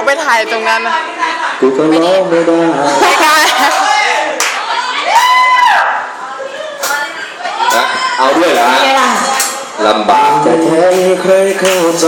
ากไปถ่ายตรงนั้นนะกูก็ร้องไม่ได้เอาด้วยเหรอะลำบากแต่แท้ใครเข้าใจ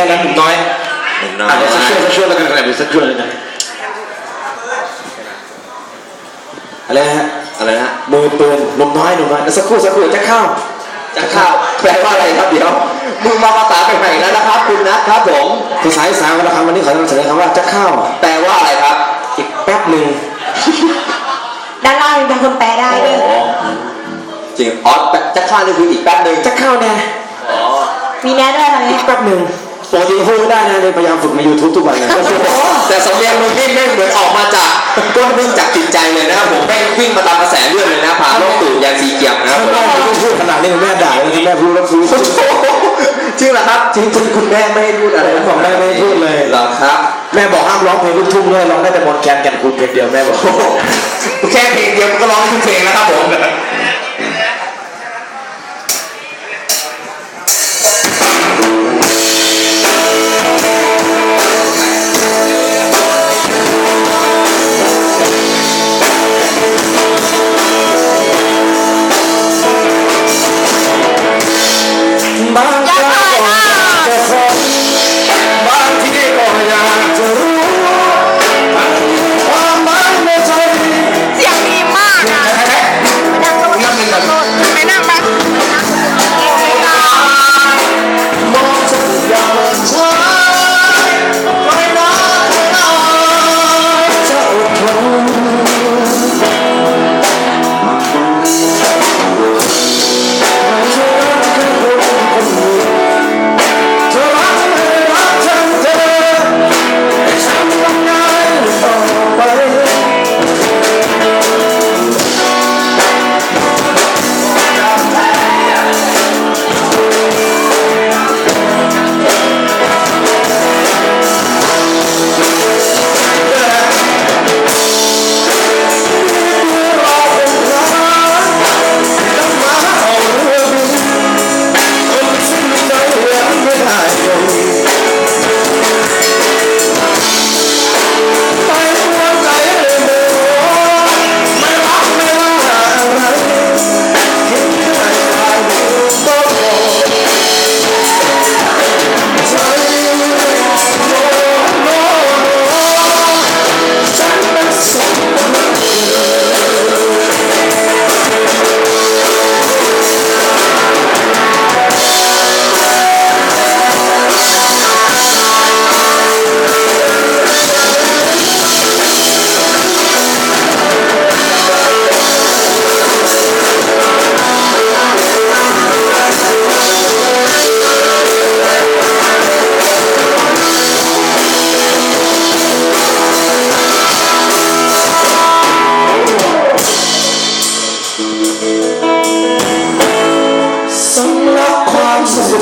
ค่นั้นหนุ่มน้อยหนุ่มน้อยอะเดี๋ยวสักช่วยสักช่วยแล้วกันเดี๋ยวสักช่วยเลยนะอะไรฮะอะไรฮะมือปืนหนุ่มน้อยหนุ่มน้อยสักครู่สักครู่จะเข้าจะข้าวแปลว่าอะไรครับเดี๋ยวมึงมาภาษาแปลกๆแล้วนะครับ คุณนะครับผมภาษาอีสานวันละคำวันนี้ขอนำเสนอคำว่าจะเข้าแปลว่าอะไรครับ อีกแป๊บหนึ่งด้านล่างเป็นคนแปลได้ด้วยอ๋อจริงอ๋อแปะจะข้าวนี่คืออีกแป๊บหนึ่งจะเข้าแน่อ๋อมีแน่ด้วยทำไมอีกแป๊บหนึ่ง ปกติพูดไม่ได้นะเลยพยายามฝึกใน YouTube ทุกวันเลยแต่สำเนียงมึงนี่แม่งเหมือนออกมาจากก้นพึ่งจากจิตใจเลยนะครับผมแม่งวิ่งมาตามกระแสเลือดเลยนะผ่านโลกตื่นยานสีเกียมนะครับถ้าผมแม่ไม่ต้องพูดขนาดนี้แม่ด่าเลยที่แม่พูดแล้วคือจริงเหรอครับจริงจริงคุณแม่ไม่ให้พูดอะไรผมบอกแม่ไม่ให้พูดเลยเหรอครับ แม่บอกห้ามร้องเพลงลูกทุ่งด้วยร้องได้แต่มนต์แคนแก่นคูณเพลงเดียวแม่บอกโอ้โหแค่เพลงเดียวก็ร้องทุกเพลงแล้วครับผม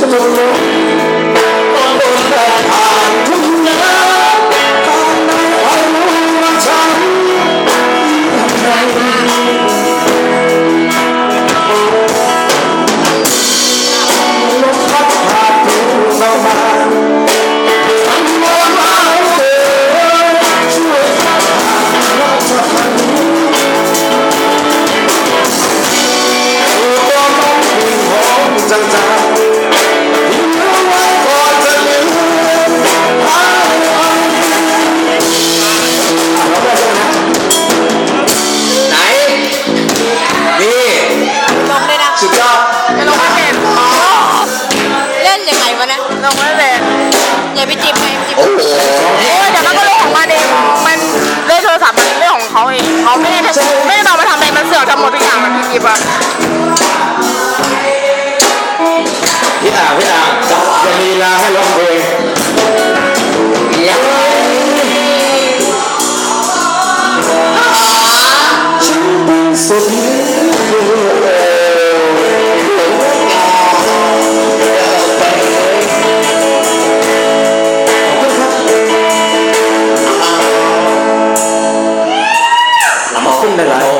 คว วะเนี่ยลงไม่เป็นอย่าไปจิบไงจิบโอ้โหโอ้ยเดี๋ยวมันก็ลงของมันเองมันเล่นโทรศัพท์มันเรื่องของเขาเองเขาไม่ได้ไม่ได้เอามาทำอะไรมันเสือกทำหมดทุกอย่างมันพี่กิฟอะพี่อ่างพี่อ่างจะมีเวลาให้ร้องเพลงยังฉันเป็นสุด